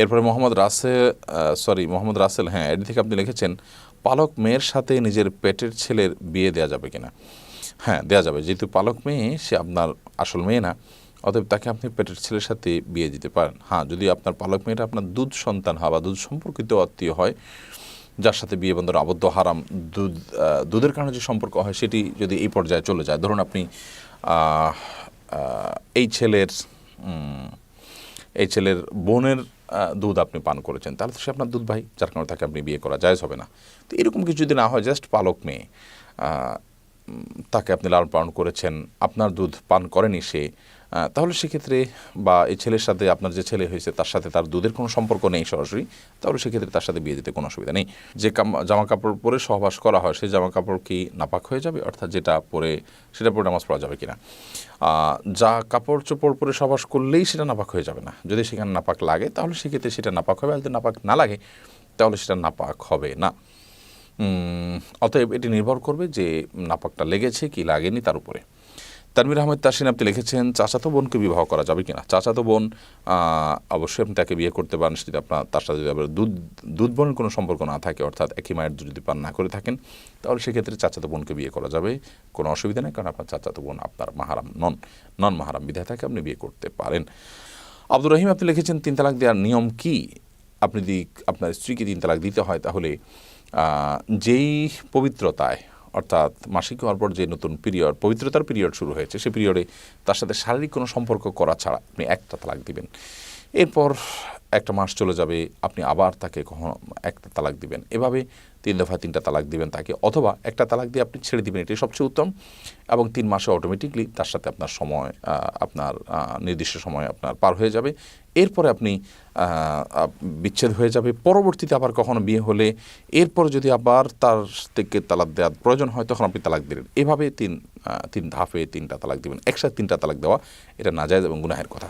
এরপরে মোহাম্মদ রাসেল সরি মোহাম্মদ রাসেল হ্যাঁ এটি থেকে আপনি লিখেছেন, পালক মেয়ের সাথে নিজের পেটের ছেলের বিয়ে দেওয়া যাবে কিনা? হ্যাঁ দেওয়া যাবে। যেহেতু পালক মেয়ে, সে আপনার আসল মেয়ে না, অতএব তাকে আপনি পেটের ছেলের সাথে বিয়ে দিতে পারেন। হ্যাঁ যদি আপনার পালক মেয়েটা আপনার দুধ সন্তান হয় বা দুধ সম্পর্কিত আত্মীয় হয়, যার সাথে বিয়ে বন্ধন আবদ্ধ, হারাম দুধ দুধের কারণে যে সম্পর্ক হয়, সেটি যদি এই পর্যায়ে চলে যায়, ধরুন আপনি এই ছেলের এই ছেলের বোনের দুধ আপনি পান করেছেন, তাহলে তো সে আপনার দুধ ভাই, যার কারণে তাকে আপনি বিয়ে করা জায়জ হবে না। তো এরকম কিছু যদি না হয় জাস্ট পালক মেয়ে। তাকে আপনি লালন পালন করেছেন, আপনার দুধ পান করেনি সে তাহলে সেক্ষেত্রে বা এই ছেলের সাথে আপনার যে ছেলে হয়েছে, তার সাথে তার দুধের কোনো সম্পর্ক নেই সরাসরি, তাহলে সেক্ষেত্রে তার সাথে বিয়ে দিতে কোনো অসুবিধা নেই। যে জামা কাপড় পরে সহবাস করা হয়, সেই জামা কাপড় কি নাপাক হয়ে যাবে? অর্থাৎ যেটা পরে, সেটা পরে নামাজ পড়া যাবে কিনা? যা কাপড় চোপড় পরে সহবাস করলেই সেটা নাপাক হয়ে যাবে না। যদি সেখানে নাপাক লাগে, তাহলে সেক্ষেত্রে সেটা নাপাক হবে, আর যদি নাপাক না লাগে, তাহলে সেটা নাপাক হবে না। অতএব এটি নির্ভর করবে যে নাপাকটা লেগেছে কি লাগেনি তার উপরে। তানবির আহমেদ তাসিন আপনি লিখেছেন, চাচাতো বোনকে বিবাহ করা যাবে কিনা? চাচাতো বোন অবশ্যই আপনি তাকে বিয়ে করতে পারেন যদি আপনার, তার সাথে যদি আপনার দুধ দুধ বোনের কোনো সম্পর্ক না থাকে, অর্থাৎ একই মায়ের দুধ যদি পান না করে থাকেন, তাহলে সেক্ষেত্রে চাচাতো বোনকে বিয়ে করা যাবে। কোনো অসুবিধা নেই, কারণ আপনার চাচাতো বোন আপনার মাহারাম নন নন মাহারাম বিধায় থাকে আপনি বিয়ে করতে পারেন। আব্দুর রহিম, আপনি লিখেছেন, তিন তালাক দেওয়ার নিয়ম কি? আপনি যদি আপনার স্ত্রীকে তিন তালাক দিতে হয়, তাহলে যেই পবিত্রতায়, অর্থাৎ মাসিক হওয়ার পর যে নতুন পিরিয়ড পবিত্রতার পিরিয়ড শুরু হয়েছে, সে পিরিয়ডে তার সাথে শারীরিক কোনো সম্পর্ক করা ছাড়া আপনি একটা তালাক দিবেন। এরপর একটা মাস চলে যাবে, আপনি আবার তাকে কখনো একটা তালাক দিবেন। এভাবে তিন দফা তিনটা তালাক দিবেন তাকে, অথবা একটা তালাক দিয়ে আপনি ছেড়ে দিবেন, এটাই সবচেয়ে উত্তম। এবং তিন মাসে অটোমেটিকলি তার সাথে আপনার সময় আপনার নির্দিষ্ট সময় আপনার পার হয়ে যাবে। এরপরে আপনি বিচ্ছেদ হয়ে যাবে। পরবর্তীতে আবার কখনো বিয়ে হলে এরপর যদি আবার তার থেকে তালাক দেওয়ার প্রয়োজন হয়, তখন আপনি তালাক দিলেন। এভাবে তিন তিন ধাপে তিনটা তালাক দিবেন। একসাথে তিনটা তালাক দেওয়া, এটা নাজায়জ এবং গুনাহের কথা।